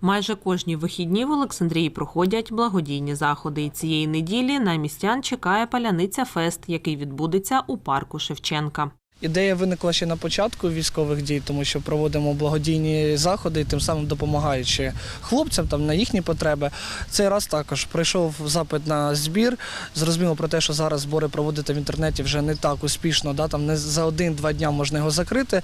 Майже кожні вихідні в Олександрії проходять благодійні заходи. І цієї неділі на містян чекає паляниця фест, який відбудеться у парку Шевченка. Ідея виникла ще на початку військових дій, тому що проводимо благодійні заходи, тим самим допомагаючи хлопцям там на їхні потреби. Цей раз також прийшов запит на збір. Зрозуміло про те, що зараз збори проводити в інтернеті вже не так успішно, да, там не за один-два дня можна його закрити.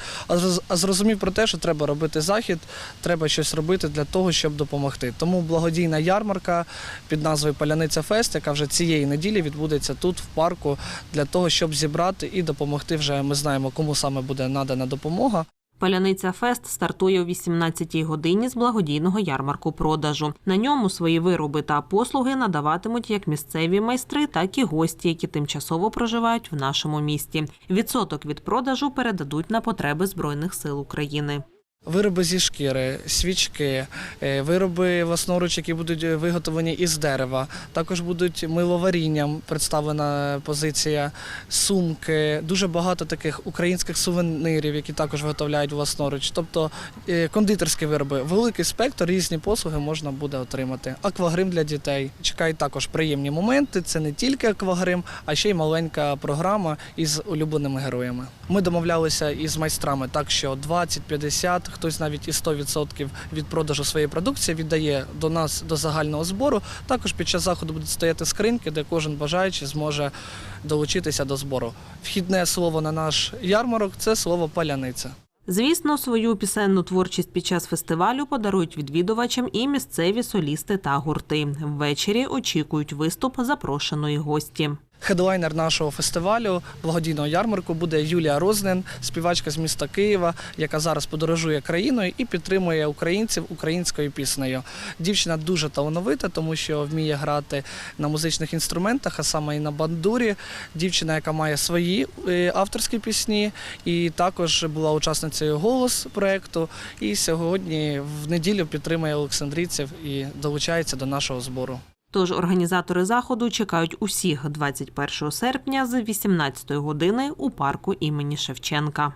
А зрозумів про те, що треба робити захід, треба щось робити для того, щоб допомогти. Тому благодійна ярмарка під назвою Паляниця Фест, яка вже цієї неділі відбудеться тут, в парку, для того, щоб зібрати і допомогти. Вже ми знаємо, кому саме буде надана допомога. Паляниця Фест стартує о 18-й годині з благодійного ярмарку продажу. На ньому свої вироби та послуги надаватимуть як місцеві майстри, так і гості, які тимчасово проживають в нашому місті. Відсоток від продажу передадуть на потреби Збройних сил України. Вироби зі шкіри, свічки, е, вироби власноруч, які будуть виготовлені із дерева. Також будуть миловарінням представлена позиція, сумки, дуже багато таких українських сувенирів, які також виготовляють власноруч. Тобто е, кондитерські вироби, великий спектр, різні послуги можна буде отримати. Аквагрим для дітей. Чекають також приємні моменти. Це не тільки аквагрим, а ще й маленька програма із улюбленими героями. Ми домовлялися із майстрами так, що 20-50, хтось навіть і 100% від продажу своєї продукції віддає до нас до загального збору. Також під час заходу будуть стояти скриньки, де кожен бажаючий зможе долучитися до збору. Вхідне слово на наш ярмарок це слово паляниця. Звісно, свою пісенну творчість під час фестивалю подарують відвідувачам і місцеві солісти та гурти. Ввечері очікують виступ запрошеної гості. Хедлайнер нашого фестивалю благодійного ярмарку буде Юлія Рознен, співачка з міста Києва, яка зараз подорожує країною і підтримує українців українською піснею. Дівчина дуже талановита, тому що вміє грати на музичних інструментах, а саме і на бандурі. Дівчина, яка має свої е, авторські пісні, і також була учасницею голос проекту. І сьогодні в неділю підтримує олександрійців і долучається до нашого збору. Тож організатори заходу чекають усіх 21 серпня з 18 години у парку імені Шевченка.